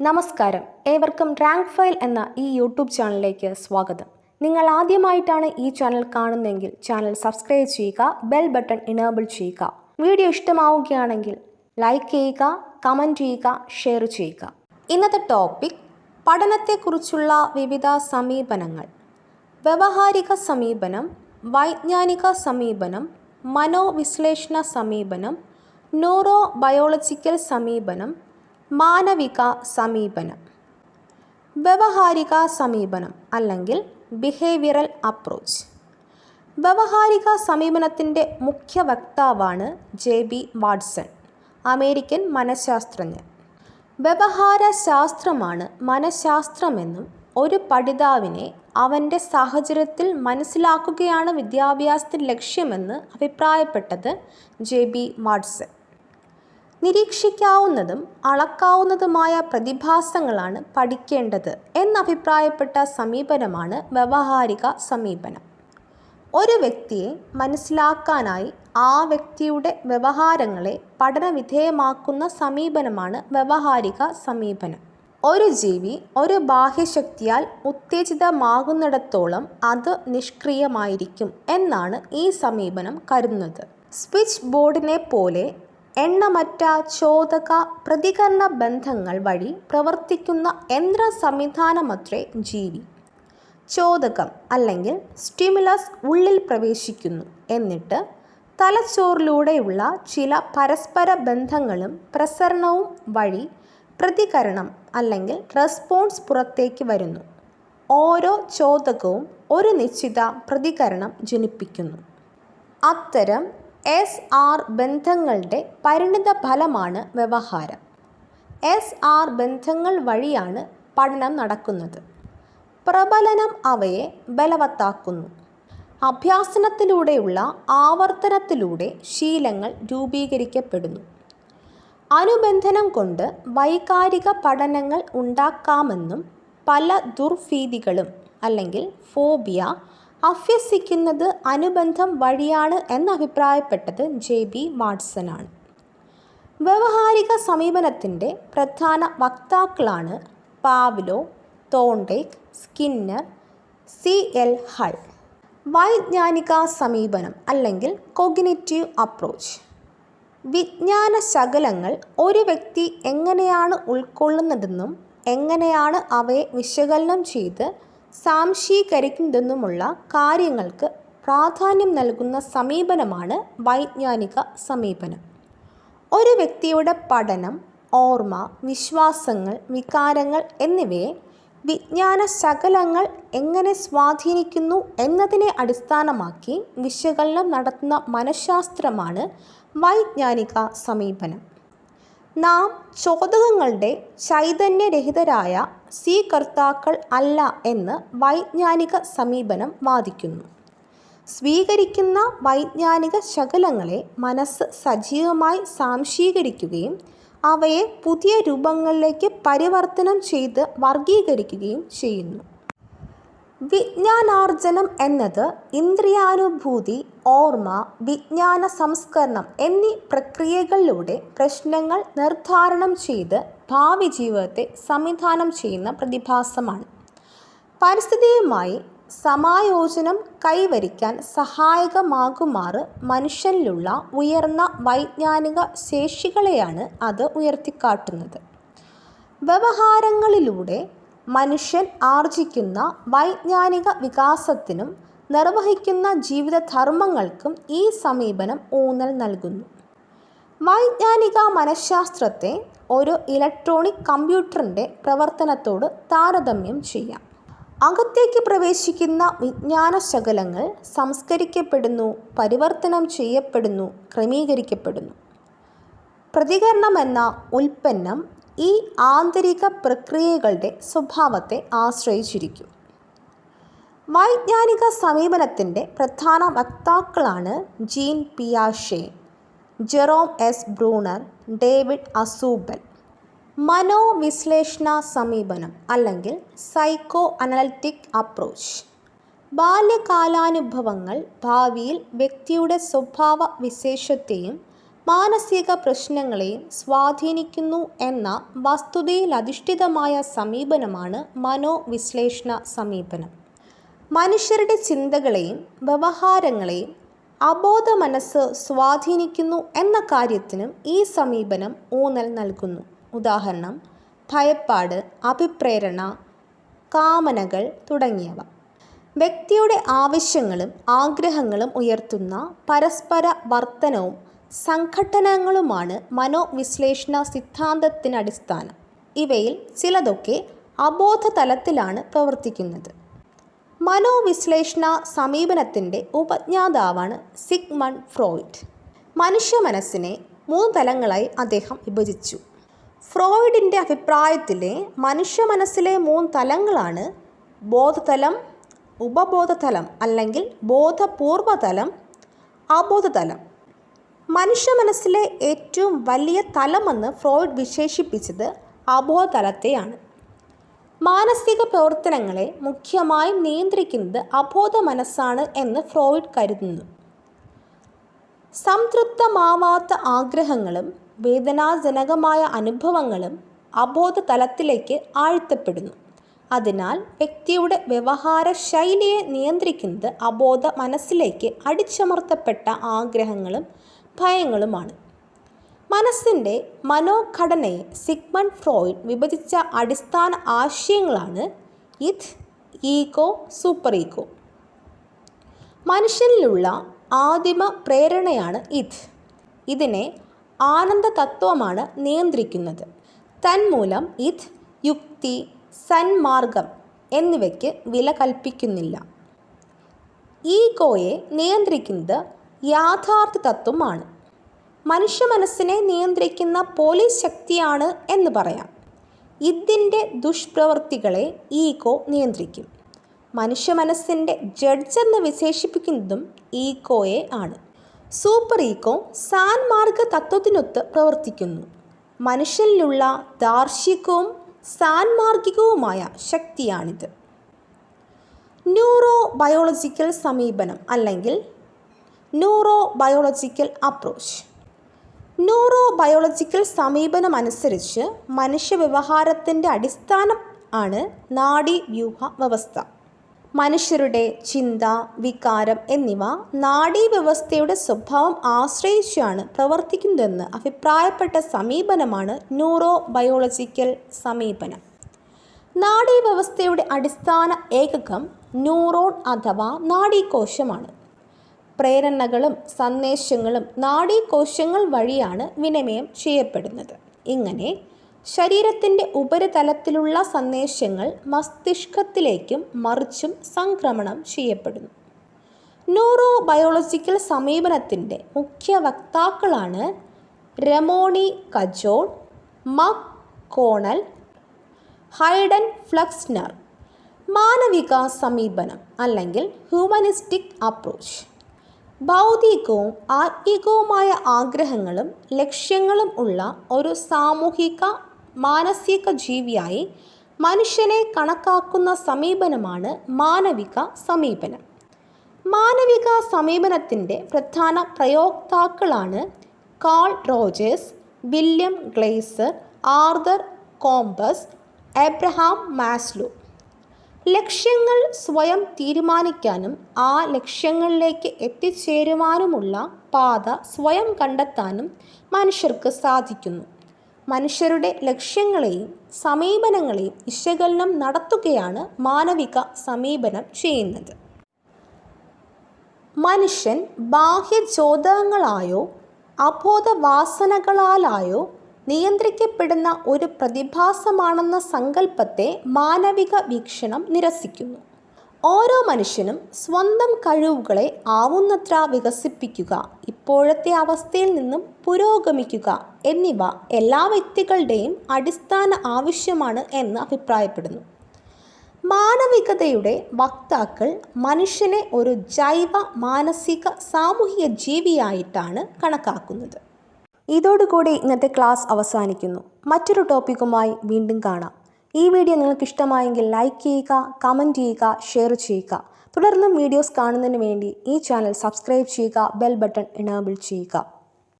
നമസ്കാരം. ഏവർക്കും rank file എന്ന ഈ യൂട്യൂബ് ചാനലിലേക്ക് സ്വാഗതം. നിങ്ങൾ ആദ്യമായിട്ടാണ് ഈ ചാനൽ കാണുന്നതെങ്കിൽ ചാനൽ സബ്സ്ക്രൈബ് ചെയ്യുക ബെൽ ബട്ടൺ ഇനേബിൾ ചെയ്യുക. വീഡിയോ ഇഷ്ടമാവുകയാണെങ്കിൽ ലൈക്ക് ചെയ്യുക കമന്റ് ചെയ്യുക ഷെയർ ചെയ്യുക. ഇന്നത്തെ ടോപ്പിക് പഠനത്തെക്കുറിച്ചുള്ള വിവിധ സമീപനങ്ങൾ. വ്യവഹാരിക സമീപനം വൈജ്ഞാനിക സമീപനം മനോവിശ്ലേഷണ സമീപനം ന്യൂറോ ബയോളജിക്കൽ സമീപനം മാനവിക സമീപനം. വ്യവഹാരിക സമീപനം അല്ലെങ്കിൽ ബിഹേവിയറൽ അപ്രോച്ച് വ്യവഹാരിക സമീപനത്തിന്റെ മുഖ്യ വക്താവാണ് ജെ ബി വാട്സൺ അമേരിക്കൻ മനഃശാസ്ത്രജ്ഞൻ. വ്യവഹാര ശാസ്ത്രമാണ് മനഃശാസ്ത്രമെന്നും ഒരു പഠിതാവിനെ അവന്റെ സാഹചര്യത്തിൽ മനസ്സിലാക്കുകയാണ് വിദ്യാഭ്യാസത്തിന്റെ ലക്ഷ്യമെന്ന് അഭിപ്രായപ്പെട്ടത് ജെ ബി വാട്സൺ. നിരീക്ഷിക്കാവുന്നതും അളക്കാവുന്നതുമായ പ്രതിഭാസങ്ങളാണ് പഠിക്കേണ്ടത് എന്നഭിപ്രായപ്പെട്ട സമീപനമാണ് വ്യവഹാരിക സമീപനം. ഒരു വ്യക്തിയെ മനസ്സിലാക്കാനായി ആ വ്യക്തിയുടെ വ്യവഹാരങ്ങളെ പഠനവിധേയമാക്കുന്ന സമീപനമാണ് വ്യവഹാരിക സമീപനം. ഒരു ജീവി ഒരു ബാഹ്യശക്തിയാൽ ഉത്തേജിതമാകുന്നിടത്തോളം അത് നിഷ്ക്രിയമായിരിക്കും എന്നാണ് ഈ സമീപനം കരുതുന്നത്. സ്വിച്ച് ബോർഡിനെ പോലെ എണ്ണമറ്റ ചോദക പ്രതികരണ ബന്ധങ്ങൾ വഴി പ്രവർത്തിക്കുന്ന യന്ത്ര സംവിധാനമത്രേ ജീവി. ചോദകം അല്ലെങ്കിൽ സ്റ്റിമുലസ് ഉള്ളിൽ പ്രവേശിക്കുന്നു എന്നിട്ട് തലച്ചോറിലൂടെയുള്ള ചില പരസ്പര ബന്ധങ്ങളും പ്രസരണവും വഴി പ്രതികരണം അല്ലെങ്കിൽ റെസ്പോൺസ് പുറത്തേക്ക് വരുന്നു. ഓരോ ചോദകവും ഒരു നിശ്ചിത പ്രതികരണം ജനിപ്പിക്കുന്നു. അത്തരം എസ് ആർ ബന്ധങ്ങളുടെ പരിണിത ഫലമാണ് വ്യവഹാരം. എസ് ആർ ബന്ധങ്ങൾ വഴിയാണ് പഠനം നടക്കുന്നത്. പ്രബലനം അവയെ ബലവത്താക്കുന്നു. അഭ്യാസനത്തിലൂടെയുള്ള ആവർത്തനത്തിലൂടെ ശീലങ്ങൾ രൂപീകരിക്കപ്പെടുന്നു. അനുബന്ധനം കൊണ്ട് വൈകാരിക പഠനങ്ങൾ ഉണ്ടാക്കാമെന്നും പല ദുർഭീതികളും അല്ലെങ്കിൽ ഫോബിയ അഭ്യസിക്കുന്നത് അനുബന്ധം വഴിയാണ് എന്നഭിപ്രായപ്പെട്ടത് ജെ ബി വാട്സനാണ് വ്യവഹാരിക സമീപനത്തിന്റെ പ്രധാന വക്താക്കളാണ് Pavlov Thorndike Skinner C L Hull. വൈജ്ഞാനിക സമീപനം അല്ലെങ്കിൽ കൊഗ്നിറ്റീവ് അപ്രോച്ച്. വിജ്ഞാന ശകലങ്ങൾ ഒരു വ്യക്തി എങ്ങനെയാണ് ഉൾക്കൊള്ളുന്നതെന്നും എങ്ങനെയാണ് അവയെ വിശകലനം ചെയ്ത് സാംശീകരിക്കുന്നതെന്നുമുള്ള കാര്യങ്ങൾക്ക് പ്രാധാന്യം നൽകുന്ന സമീപനമാണ് വൈജ്ഞാനിക സമീപനം. ഒരു വ്യക്തിയുടെ പഠനം ഓർമ്മ വിശ്വാസങ്ങൾ വികാരങ്ങൾ എന്നിവയെ വിജ്ഞാന ശകലങ്ങൾ എങ്ങനെ സ്വാധീനിക്കുന്നു എന്നതിനെ അടിസ്ഥാനമാക്കി വിശകലനം നടത്തുന്ന മനഃശാസ്ത്രമാണ് വൈജ്ഞാനിക സമീപനം. നാം ചോദകങ്ങളുടെ ചൈതന്യരഹിതരായ സ്വീകർത്താക്കൾ അല്ല എന്ന് വൈജ്ഞാനിക സമീപനം വാദിക്കുന്നു. സ്വീകരിക്കുന്ന വൈജ്ഞാനിക ശകലങ്ങളെ മനസ്സ് സജീവമായി സാംശീകരിക്കുകയും അവയെ പുതിയ രൂപങ്ങളിലേക്ക് പരിവർത്തനം ചെയ്ത് വർഗീകരിക്കുകയും ചെയ്യുന്നു. വിജ്ഞാനാർജനം എന്നത് ഇന്ദ്രിയാനുഭൂതി ഓർമ്മ വിജ്ഞാന സംസ്കരണം എന്നീ പ്രക്രിയകളിലൂടെ പ്രശ്നങ്ങൾ നിർദ്ധാരണം ചെയ്ത് ഭാവി ജീവിതത്തെ സംവിധാനം ചെയ്യുന്ന പ്രതിഭാസമാണ്. പരിസ്ഥിതിയുമായി സമായോജനം കൈവരിക്കാൻ സഹായകമാകുമാറ് മനുഷ്യനിലുള്ള ഉയർന്ന വൈജ്ഞാനിക ശേഷികളെയാണ് അത് ഉയർത്തിക്കാട്ടുന്നത്. വ്യവഹാരങ്ങളിലൂടെ മനുഷ്യൻ ആർജിക്കുന്ന വൈജ്ഞാനിക വികാസത്തിനും നിർവഹിക്കുന്ന ജീവിതധർമ്മങ്ങൾക്കും ഈ സമീപനം ഊന്നൽ നൽകുന്നു. വൈജ്ഞാനിക മനഃശാസ്ത്രത്തെ ഒരു ഇലക്ട്രോണിക് കമ്പ്യൂട്ടറിന്റെ പ്രവർത്തനത്തോട് താരതമ്യം ചെയ്യാം. അകത്തേക്ക് പ്രവേശിക്കുന്ന വിജ്ഞാന ശകലങ്ങൾ സംസ്കരിക്കപ്പെടുന്നു പരിവർത്തനം ചെയ്യപ്പെടുന്നു ക്രമീകരിക്കപ്പെടുന്നു. പ്രതികരണമെന്ന ഉൽപ്പന്നം ഈ ആന്തരിക പ്രക്രിയകളുടെ സ്വഭാവത്തെ ആശ്രയിച്ചിരിക്കും. വൈജ്ഞാനിക സമീപനത്തിന്റെ പ്രധാന വക്താക്കളാണ് Jean പിയാഷെ Jerome S. Bruner David Ausubel. മനോവിശ്ലേഷണ സമീപനം അല്ലെങ്കിൽ സൈക്കോ അനലറ്റിക് അപ്രോച്ച് ബാല്യകാലാനുഭവങ്ങൾ ഭാവിയിൽ വ്യക്തിയുടെ സ്വഭാവ വിശേഷത്തെയും മാനസിക പ്രശ്നങ്ങളെ സ്വാധീനിക്കുന്നു എന്ന വസ്തുതയിൽ വസ്തുതയിലധിഷ്ഠിതമായ സമീപനമാണ് മനോവിശ്ലേഷണ സമീപനം. മനുഷ്യരുടെ ചിന്തകളെയും വ്യവഹാരങ്ങളെയും അബോധ മനസ്സ് സ്വാധീനിക്കുന്നു എന്ന കാര്യത്തിനും ഈ സമീപനം ഊന്നൽ നൽകുന്നു. ഉദാഹരണം ഭയപ്പാട് അഭിപ്രേരണ കാമനകൾ തുടങ്ങിയവ. വ്യക്തിയുടെ ആവശ്യങ്ങളും ആഗ്രഹങ്ങളും ഉയർത്തുന്ന പരസ്പര വർത്തനവും സംഘട്ടനങ്ങളുമാണ് മനോവിശ്ലേഷണ സിദ്ധാന്തത്തിനടിസ്ഥാനം. ഇവയിൽ ചിലതൊക്കെ അബോധതലത്തിലാണ് പ്രവർത്തിക്കുന്നത്. മനോവിശ്ലേഷണ സമീപനത്തിന്റെ ഉപജ്ഞാതാവാണ് സിഗ്മൺ ഫ്രോയിഡ്. മനുഷ്യ മനസ്സിനെ മൂന്ന് തലങ്ങളായി അദ്ദേഹം വിഭജിച്ചു. ഫ്രോയിഡിന്റെ അഭിപ്രായത്തിലെ മനുഷ്യ മനസ്സിലെ മൂന്ന് തലങ്ങളാണ് ബോധതലം ഉപബോധതലം അല്ലെങ്കിൽ ബോധപൂർവതലം അബോധതലം. മനുഷ്യ മനസ്സിലെ ഏറ്റവും വലിയ തലമെന്ന് ഫ്രോയിഡ് വിശേഷിപ്പിച്ചത് അബോധതലത്തെയാണ്. മാനസിക പ്രവർത്തനങ്ങളെ മുഖ്യമായും നിയന്ത്രിക്കുന്നത് അബോധ മനസ്സാണ് എന്ന് ഫ്രോയിഡ് കരുതുന്നു. സംതൃപ്തമാവാത്ത ആഗ്രഹങ്ങളും വേദനാജനകമായ അനുഭവങ്ങളും അബോധ തലത്തിലേക്ക് ആഴ്ത്തപ്പെടുന്നു. അതിനാൽ വ്യക്തിയുടെ വ്യവഹാര ശൈലിയെ നിയന്ത്രിക്കുന്നത് അബോധ മനസ്സിലേക്ക് അടിച്ചമർത്തപ്പെട്ട ആഗ്രഹങ്ങളും ഭയങ്ങളുമാണ് മനസ്സിന്റെ മനോഘടനയെ സിഗ്മൺ ഫ്രോയിഡ് വിഭജിച്ച അടിസ്ഥാന ആശയങ്ങളാണ് ഇത് ഈഗോ സൂപ്പർ ഈഗോ. മനുഷ്യനിലുള്ള ആദിമ പ്രേരണയാണ് ഇത് ഇതിനെ ആനന്ദ തത്വമാണ് നിയന്ത്രിക്കുന്നത്. തന്മൂലം ഇത് യുക്തി സന്മാർഗം എന്നിവയ്ക്ക് വില കൽപ്പിക്കുന്നില്ല. ഈഗോയെ നിയന്ത്രിക്കുന്നത് യാഥാർത്ഥ തത്വമാണ് മനുഷ്യ മനസ്സിനെ നിയന്ത്രിക്കുന്ന പോലീസ് ശക്തിയാണ് എന്ന് പറയാം. ഇതിന്റെ ദുഷ്പ്രവൃത്തികളെ ഈഗോ നിയന്ത്രിക്കും. മനുഷ്യ മനസ്സിന്റെ ജഡ്ജ് എന്ന് വിശേഷിപ്പിക്കുന്നതും ഈഗോയെ ആണ്. സൂപ്പർ ഈഗോ സാൻമാർഗ തത്വത്തിനൊത്ത് പ്രവർത്തിക്കുന്നു. മനുഷ്യനിലുള്ള ദാർശികവും സാൻമാർഗികവുമായ ശക്തിയാണിത്. ന്യൂറോ ബയോളജിക്കൽ സമീപനം അല്ലെങ്കിൽ neuro biological approach neuro biological സമീപനമനുസരിച്ച് മനുഷ്യ വ്യവഹാരത്തിന്റെ അടിസ്ഥാനം ആണ് നാഡീവ്യൂഹ വ്യവസ്ഥ മനുഷ്യരുടെ ചിന്ത വികാരം എന്നിവ നാഡീവ്യവസ്ഥയുടെ സ്വഭാവം ആശ്രയിച്ചാണ് പ്രവർത്തിക്കുന്നതെന്ന് അഭിപ്രായപ്പെട്ട സമീപനമാണ് ന്യൂറോ ബയോളജിക്കൽ സമീപനം. നാഡീവ്യവസ്ഥയുടെ അടിസ്ഥാന ഏകകം ന്യൂറോൺ അഥവാ നാഡീകോശമാണ്. പ്രേരണകളും സന്ദേശങ്ങളും നാഡീകോശങ്ങൾ വഴിയാണ് വിനിമയം ചെയ്യപ്പെടുന്നത്. ഇങ്ങനെ ശരീരത്തിന്റെ ഉപരിതലത്തിലുള്ള സന്ദേശങ്ങൾ മസ്തിഷ്കത്തിലേക്കും മറിച്ചും സംക്രമണം ചെയ്യപ്പെടുന്നു. ന്യൂറോ ബയോളജിക്കൽ സമീപനത്തിന്റെ മുഖ്യ വക്താക്കളാണ് രമോണി കജോൾ മക് കോണൽ ഹൈഡൻ ഫ്ലക്സ്നർ. മാനവിക സമീപനം അല്ലെങ്കിൽ ഹ്യൂമനിസ്റ്റിക് അപ്രോച്ച്. ഭൗതികവും ആത്മീകവുമായ ആഗ്രഹങ്ങളും ലക്ഷ്യങ്ങളും ഉള്ള ഒരു സാമൂഹിക മാനസിക ജീവിയായി മനുഷ്യനെ കണക്കാക്കുന്ന സമീപനമാണ് മാനവിക സമീപനം. മാനവിക സമീപനത്തിന്റെ പ്രധാന പ്രയോക്താക്കളാണ് Carl Rogers William Glasser Arthur Combs Abraham Maslow. ലക്ഷ്യങ്ങൾ സ്വയം തീരുമാനിക്കാനും ആ ലക്ഷ്യങ്ങളിലേക്ക് എത്തിച്ചേരുവാനുമുള്ള പാത സ്വയം കണ്ടെത്താനും മനുഷ്യർക്ക് സാധിക്കുന്നു. മനുഷ്യരുടെ ലക്ഷ്യങ്ങളെയും സമീപനങ്ങളെയും വിശകലനം നടത്തുകയാണ് മാനവിക സമീപനം ചെയ്യുന്നത്. മനുഷ്യൻ ബാഹ്യ ചോദകങ്ങളായോ അബോധവാസനകളാലായോ നിയന്ത്രിക്കപ്പെടുന്ന ഒരു പ്രതിഭാസമാണെന്ന സങ്കല്പത്തെ മാനവിക വീക്ഷണം നിരസിക്കുന്നു. ഓരോ മനുഷ്യനും സ്വന്തം കഴിവുകളെ ആവുന്നത്ര വികസിപ്പിക്കുക ഇപ്പോഴത്തെ അവസ്ഥയിൽ നിന്നും പുരോഗമിക്കുക എന്നിവ എല്ലാ വ്യക്തികളുടെയും അടിസ്ഥാന ആവശ്യമാണ് എന്ന് അഭിപ്രായപ്പെടുന്നു. മാനവികതയുടെ വക്താക്കൾ മനുഷ്യനെ ഒരു ജൈവ മാനസിക സാമൂഹിക ജീവിയായിട്ടാണ് കണക്കാക്കുന്നത്. ഇതോടുകൂടി ഇന്നത്തെ ക്ലാസ് അവസാനിക്കുന്നു. മറ്റൊരു ടോപ്പിക്കുമായി വീണ്ടും കാണാം. ഈ വീഡിയോ നിങ്ങൾക്ക് ഇഷ്ടമായെങ്കിൽ ലൈക്ക് ചെയ്യുക കമന്റ് ചെയ്യുക ഷെയർ ചെയ്യുക. തുടർന്നും വീഡിയോസ് കാണുന്നതിന് വേണ്ടി ഈ ചാനൽ സബ്സ്ക്രൈബ് ചെയ്യുക ബെൽ ബട്ടൺ എനേബിൾ ചെയ്യുക.